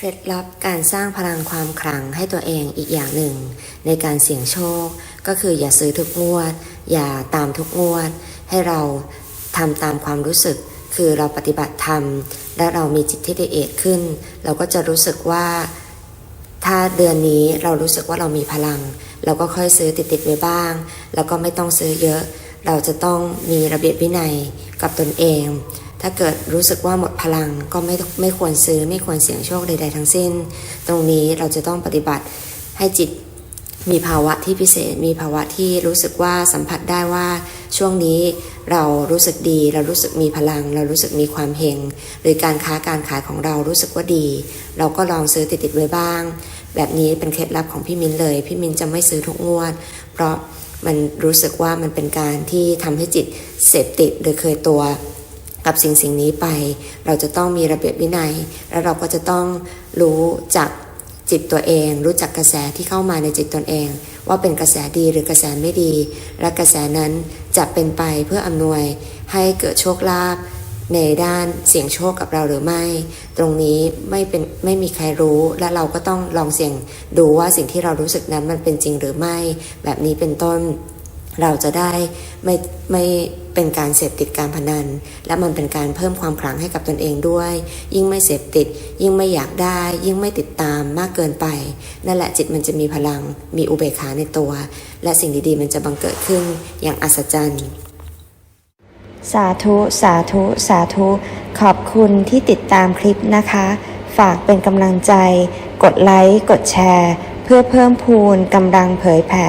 เคล็ดลับการสร้างพลังความขลังให้ตัวเองอีกอย่างหนึ่ง ในการเสี่ยงโชค ก็คืออย่าซื้อทุกงวด อย่าตามทุกงวด ให้เราทำตามความรู้สึก คือเราปฏิบัติธรรม และเรามีจิตที่ละเอียดขึ้น เราก็จะรู้สึกว่า ถ้าเดือนนี้เรารู้สึกว่าเรามีพลัง เราก็ค่อยซื้อติดๆไว้บ้าง แล้วก็ไม่ต้องซื้อเยอะ เราจะต้องมีระเบียบวินัยกับตนเอง ถ้าเกิดรู้สึกว่าหมดพลังก็ไม่ไม่ควรซื้อไม่ควรเสี่ยงโชคใด ๆ ทั้งสิ้น ตรงนี้เราจะต้องปฏิบัติให้จิตมีภาวะที่พิเศษ มีภาวะที่รู้สึกว่าสัมผัสได้ว่าช่วงนี้เรารู้สึกดี เรารู้สึกมีพลัง เรารู้สึกมีความเฮงหรือการค้าการขายของเรารู้สึกว่าดี เราก็ลองซื้อติดๆไว้บ้าง แบบนี้เป็นเคล็ดลับของพี่มินเลย พี่มินจะไม่ซื้อทุกงวด เพราะมันรู้สึกว่ามันเป็นการที่ทำให้จิตเสพติดหรือเคยตัว กับสิ่งสิ่งนี้ไป เราจะต้องมีระเบียบวินัย แล้วเราก็จะต้องรู้จักจิตตัวเอง รู้จักกระแสที่เข้ามาในจิตตนเอง ว่าเป็นกระแสดีหรือกระแสไม่ดี และกระแสนั้นจะเป็นไปเพื่ออำนวยให้เกิดโชคลาภในด้านเสี่ยงโชคกับเราหรือไม่ ตรงนี้ไม่เป็นไม่มีใครรู้และเราก็ต้องลองเสี่ยงดูว่าสิ่งที่เรารู้สึกนั้นมันเป็นจริงหรือไม่ แบบนี้เป็นต้น เราจะได้ไม่ไม่ เป็นการเสพติดการพนัน และมันเป็นการเพิ่มความขลังให้กับตนเองด้วย ยิ่งไม่เสพติด ยิ่งไม่อยากได้ ยิ่งไม่ติดตามมากเกินไป นั่นแหละจิตมันจะมีพลัง มีอุเบกขาในตัว และสิ่งดีๆ มันจะบังเกิดขึ้นอย่างอัศจรรย์สาธุ สาธุ สาธุ ขอบคุณที่ติดตามคลิปนะคะ ฝากเป็นกำลังใจ กดไลค์ กดแชร์ เพื่อเพิ่มพูนกำลังเผยแผ่